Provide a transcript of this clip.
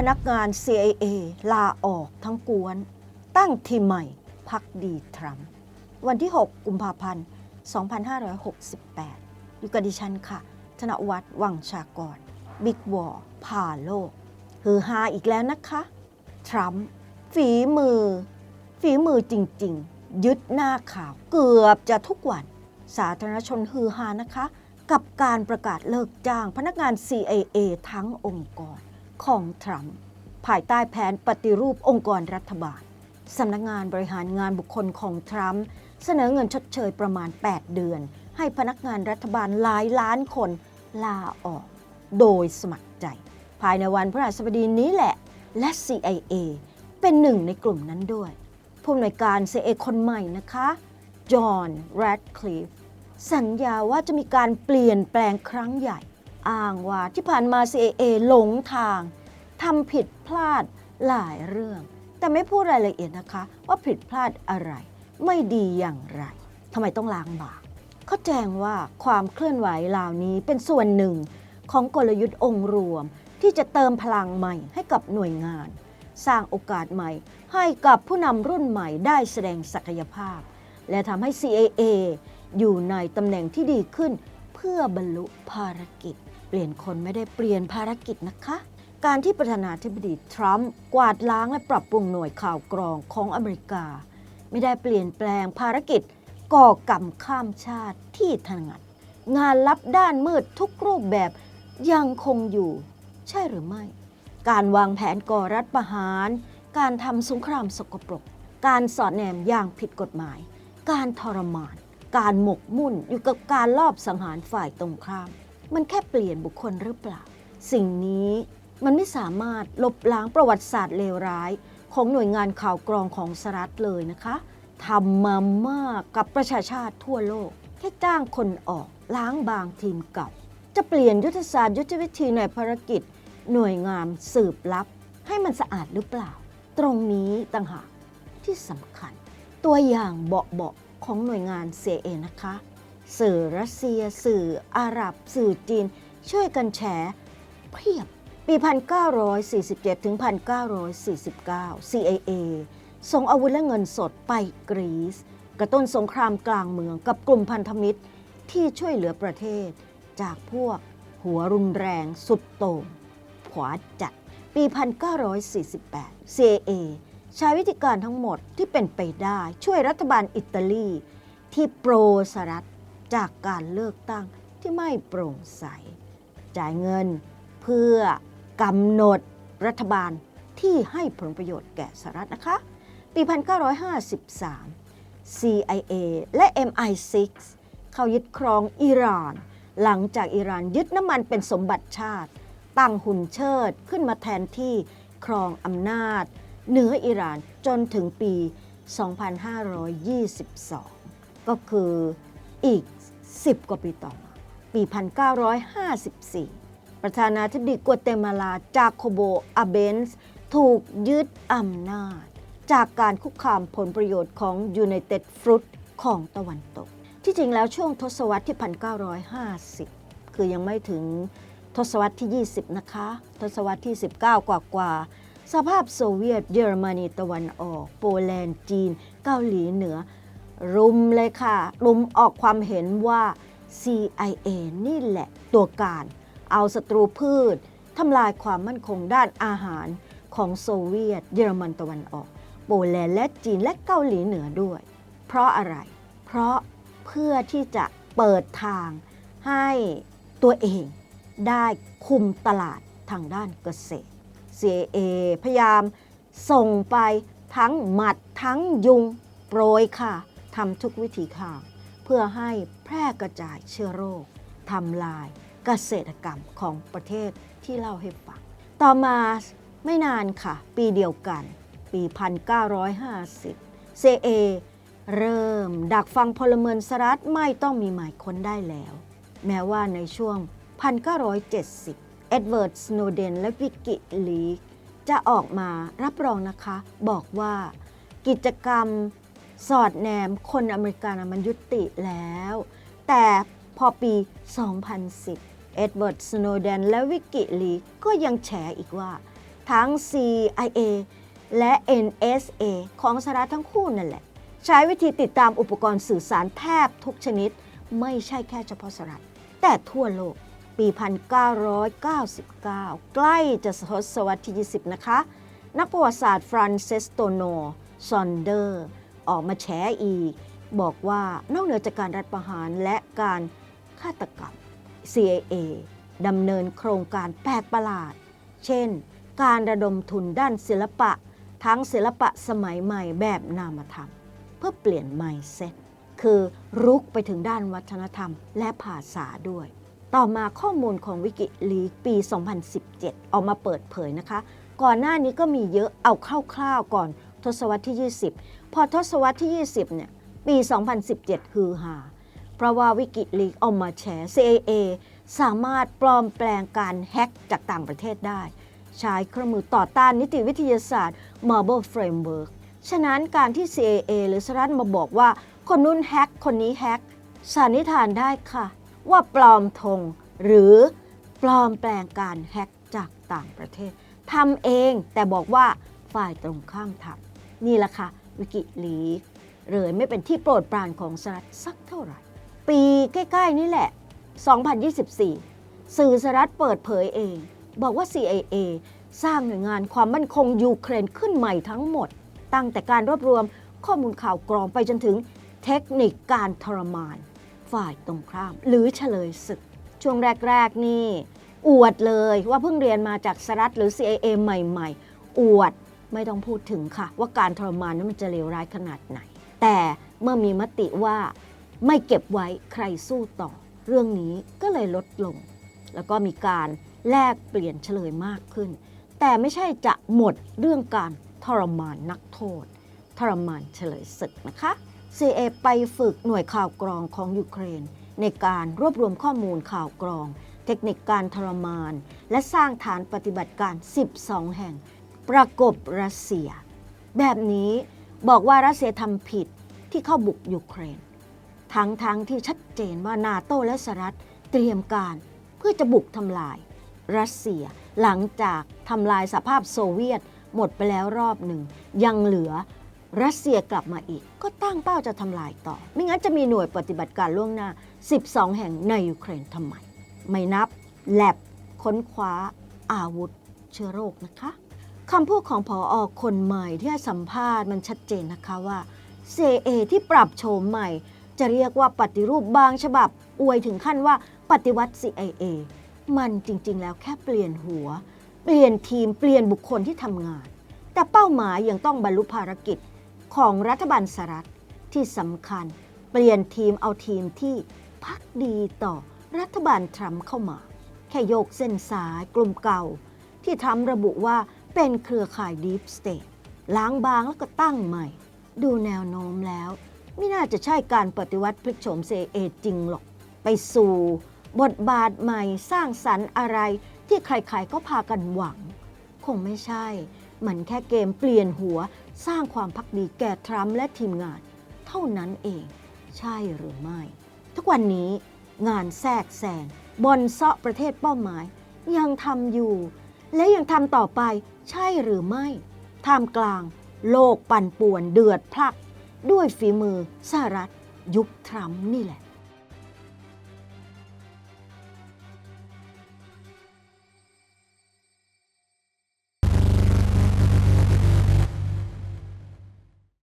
พนักงาน CIA ลาออกทั้งกวน ตั้งทีมใหม่พักดีทรัมป์วันที่ 6 กุมภาพันธ์ 2568 อยู่กับดิฉันค่ะ ธนวัฒน์วังชากร บิ๊กวอร์ผ่าโลก ฮือฮาอีกแล้วนะคะ ทรัมป์ฝีมือ ฝีมือจริง ๆ ยึดหน้าข่าวเกือบจะทุกวัน สาธารณชนฮือฮานะคะ กับการประกาศเลิกจ้างพนักงาน CIA ทั้งองค์กร ของทรัมป์ภายใต้แผนปฏิรูปองค์กรรัฐบาลสำนักงานบริหารงานบุคคลของทรัมป์เสนอเงินชดเชยประมาณ 8 เดือน ให้พนักงานรัฐบาลหลายล้านคนลาออก โดยสมัครใจ ภายในวันพฤหัสบดีนี้แหละ และ CIA เป็นหนึ่งในกลุ่มนั้นด้วย ผู้อำนวยการ CIA คนใหม่นะคะ จอห์นแรดคลิฟสัญญาว่าจะมีการเปลี่ยนแปลงครั้งใหญ่ อ้างว่าที่ผ่านมา CIA หลงทางทำผิดพลาดหลายเรื่อง แต่ไม่พูดรายละเอียดนะคะ ว่าผิดพลาดอะไร ไม่ดีอย่างไรทำไมต้องล้างบาปเขาแจ้งว่าความเคลื่อนไหวเหล่านี้เป็นส่วนหนึ่งของกลยุทธ์องค์รวม ที่จะเติมพลังใหม่ให้กับหน่วยงาน สร้างโอกาสใหม่ ให้กับผู้นำรุ่นใหม่ได้แสดงศักยภาพ และทำให้ CIA อยู่ในตำแหน่งที่ดีขึ้นเพื่อบรรลุภารกิจ ปลี่ยนคนไม่ได้เปลี่ยนภารกิจนะคะ การที่ประธานาธิบดีทรัมป์กวาดล้างและปรับปรุงหน่วยข่าวกรองของอเมริกา ไม่ได้เปลี่ยนแปลงภารกิจก่อกรรมข้ามชาติที่ถนัด งานลับด้านมืดทุกรูปแบบยังคงอยู่ ใช่หรือไม่ การวางแผนก่อรัฐประหาร การทำสงครามสกปรก การสอดแนมอย่างผิดกฎหมาย การทรมาน การหมกมุ่นอยู่กับการลอบสังหารฝ่ายตรงข้าม มันแค่เปลี่ยนบุคคลหรือเปล่า สิ่งนี้มันไม่สามารถลบล้างประวัติศาสตร์เลวร้าย ของหน่วยงานข่าวกรองของสหรัฐเลยนะคะทำมามากกับประชาชาติทั่วโลก แค่จ้างคนออกล้างบางทีมเก่า จะเปลี่ยนยุทธศาสตร์ยุทธวิธีในภารกิจ หน่วยงานสืบลับ ให้มันสะอาดหรือเปล่า ตรงนี้ต่างหากที่สำคัญ ตัวอย่างเบาๆของหน่วยงานเ CIA นะคะ สื่อรัสเซีย สื่ออาหรับ สื่อจีน ช่วยกันแฉเพียบ ปี 1947 ถึง 1949 CIA ส่งอาวุธและเงินสดไปกรีซ กระตุ้นสงครามกลางเมืองกับกลุ่มพันธมิตรที่ช่วยเหลือประเทศ จากพวกหัวรุนแรงสุดโต่งขวาจัด ปี 1948 CIA ใช้วิธีการทั้งหมดที่เป็นไปได้ช่วยรัฐบาลอิตาลีที่โปรสหรัฐ จากการเลือกตั้งที่ไม่โปร่งใส จ่ายเงินเพื่อกำหนดรัฐบาลที่ให้ผลประโยชน์แก่สหรัฐนะคะ ปี 1953 CIA และ MI6 เข้ายึดครองอิหร่าน หลังจากอิหร่านยึดน้ำมันเป็นสมบัติชาติ ตั้งหุ่นเชิดขึ้นมาแทนที่ครองอำนาจ เหนืออิหร่านจนถึงปี 2522 ก็คือ อีก 10 กว่าปีต่อมา ปี 1954 ประธานาธิบดีกัวเตมาลาจาโคโบอาเบนส์ถูกยึดอำนาจ จากการคุกคามผลประโยชน์ของ United Fruit ของตะวันตก ที่จริงแล้วช่วงทศวรรษที่ 1950 คือยังไม่ถึงทศวรรษที่ 20 นะคะ ทศวรรษที่ 19 กว่ากว่าสภาพโซเวียต เยอรมนีตะวันออก โปแลนด์จีน เกาหลีเหนือ รุมเลยค่ะ รุมออกความเห็นว่า CIA นี่แหละตัวการ เอาศัตรูพืชทำลายความมั่นคงด้านอาหารของโซเวียต เยอรมันตะวันออก โปแลนด์และจีนและเกาหลีเหนือด้วย เพราะอะไร เพราะเพื่อที่จะเปิดทางให้ตัวเองได้คุมตลาดทางด้านเกษตร CIA พยายามส่งไปทั้งหมัดทั้งยุงโปรยค่ะ ทำทุกวิธีทางเพื่อให้แพร่กระจายเชื้อโรคทำลายเกษตรกรรมของประเทศที่เล่าให้ฟัง ต่อมาไม่นานค่ะ ปีเดียวกัน ปี 1950 CA เริ่มดักฟังพลเมืองสหรัฐไม่ต้องมีหมายค้นได้แล้ว แม้ว่าในช่วง 1970 เอ็ดเวิร์ด สโนเดน และวิกกิลีกจะออกมารับรองนะคะ บอกว่ากิจกรรม สอดแนมคนอเมริกันมันยุติแล้ว แต่พอปี 2010 เอ็ดเวิร์ด สโนเดน และวิกกิลีกก็ยังแฉอีกว่า ทั้ง CIA และ NSA ของสหรัฐทั้งคู่นั่นแหละ ใช้วิธีติดตามอุปกรณ์สื่อสารแทบทุกชนิด ไม่ใช่แค่เฉพาะสหรัฐ แต่ทั่วโลก ปี 1999 ใกล้จะทศวรรษที่ 20 นะคะ นักประวัติศาสตร์ฟรานเซสโตโนซอนเดอร์ ออกมาแฉอีก บอกว่านอกเหนือจากการรัฐประหารและการฆาตกรรม CIA ดำเนินโครงการแปลกประหลาด เช่น การระดมทุนด้านศิลปะ ทั้งศิลปะสมัยใหม่แบบนามธรรม เพื่อเปลี่ยน mindset คือรุกไปถึงด้านวัฒนธรรมและภาษาด้วย ต่อมาข้อมูลของวิกิลีกปี 2017 ออกมาเปิดเผยนะคะ ก่อนหน้านี้ก็มีเยอะเอาคร่าวๆก่อน ทศวรรษที่ 20 พอทศวรรษที่ 20 เนี่ย ปี 2017 ฮือฮา เพราะว่าวิกิลีกออกมาแฉ CIA สามารถปลอมแปลงการแฮ็กจากต่างประเทศได้ ใช้เครื่องมือต่อต้านนิติวิทยาศาสตร์ Marble Framework ฉะนั้นการที่ CIA หรือสหรัฐมาบอกว่า คนนู้นแฮ็กคนนี้แฮ็กสันนิษฐานได้ค่ะ ว่าปลอมธงหรือปลอมแปลงการแฮ็กจากต่างประเทศทำเองแต่บอกว่าฝ่ายตรงข้ามทำ นี่แหละค่ะ วิกิลีกเลยไม่เป็นที่โปรดปรานของสหรัฐสักเท่าไหร่ ปีใกล้ๆนี่แหละ 2024 สื่อสหรัฐเปิดเผยเอง บอกว่า CIA สร้างหน่วยงานความมั่นคงยูเครนขึ้นใหม่ทั้งหมด ตั้งแต่การรวบรวมข้อมูลข่าวกรองไปจนถึงเทคนิคการทรมาน ฝ่ายตรงข้าม หรือเฉลยศึก ช่วงแรก ๆ นี่ อวดเลยว่าเพิ่งเรียนมาจากสหรัฐหรือ CIA ใหม่ ๆ อวด ไม่ต้องพูดถึงค่ะ ว่าการทรมานนั้นมันจะเลวร้ายขนาดไหน แต่เมื่อมีมติว่าไม่เก็บไว้ใครสู้ต่อ เรื่องนี้ก็เลยลดลง แล้วก็มีการแลกเปลี่ยนเฉลยมากขึ้น แต่ไม่ใช่จะหมดเรื่องการทรมานนักโทษ ทรมานเฉลยศึกนะคะ CA ไปฝึกหน่วยข่าวกรองของยูเครน ในการรวบรวมข้อมูลข่าวกรอง เทคนิคการทรมาน และสร้างฐานปฏิบัติการ 12 แห่ง ประกบรัสเซีย แบบนี้บอกว่ารัสเซียทำผิดที่เข้าบุกยูเครน ทั้งทั้งที่ชัดเจนว่านาโตและสหรัฐเตรียมการเพื่อจะบุกทำลาย รัสเซียหลังจากทำลายสภาพโซเวียตหมดไปแล้วรอบหนึ่ง ยังเหลือรัสเซียกลับมาอีก ก็ตั้งเป้าจะทำลายต่อ ไม่งั้นจะมีหน่วยปฏิบัติการล่วงหน้า 12 แห่งในยูเครนทำไม ไม่นับแลบค้นคว้าอาวุธเชื้อโรคนะคะ คำพูดของพออคนใหม่ที่ให้สัมภาษณ์มันชัดเจนนะคะว่า CA ที่ปรับโฉมใหม่ จะเรียกว่าปฏิรูปบางฉบับ อวยถึงขั้นว่าปฏิวัติ CIA มันจริงๆ แล้วแค่เปลี่ยนหัว เปลี่ยนทีมเปลี่ยนบุคคลที่ทำงาน แต่เป้าหมายยังต้องบรรลุภารกิจของรัฐบาลสหรัฐที่สำคัญ เปลี่ยนทีมเอาทีมที่พักดีต่อรัฐบาลทรัมป์เข้ามา แค่โยกเส้นสายกลุ่มเก่า ที่ทรัมป์ระบุว่า เป็นเครือข่ายดีฟสเต e ล้างบางแล้วก็ตั้งใหม่ ดูแนวโน้มแล้ว ไม่น่าจะใช่การปฏิวัติพลิกโฉม CIA จริงหรอก ไปสู่ บทบาทใหม่สร้างสรรค์อะไรที่ใครๆก็พากันหวัง คงไม่ใช่ มันแค่เกมเปลี่ยนหัวสร้างความพักดีแก่ทรัมป์และทีมงาน เท่านั้นเอง ใช่หรือไม่ ทุกวันนี้งานแทรกแซงบนเซาะประเทศเป้าหมาย ยังทำอยู่ และยังทำต่อไปใช่หรือไม่ท่ามกลาง โลกปั่นป่วนเดือดพลัก ด้วยฝีมือสหรัฐยุคทรัมป์นี่แหละ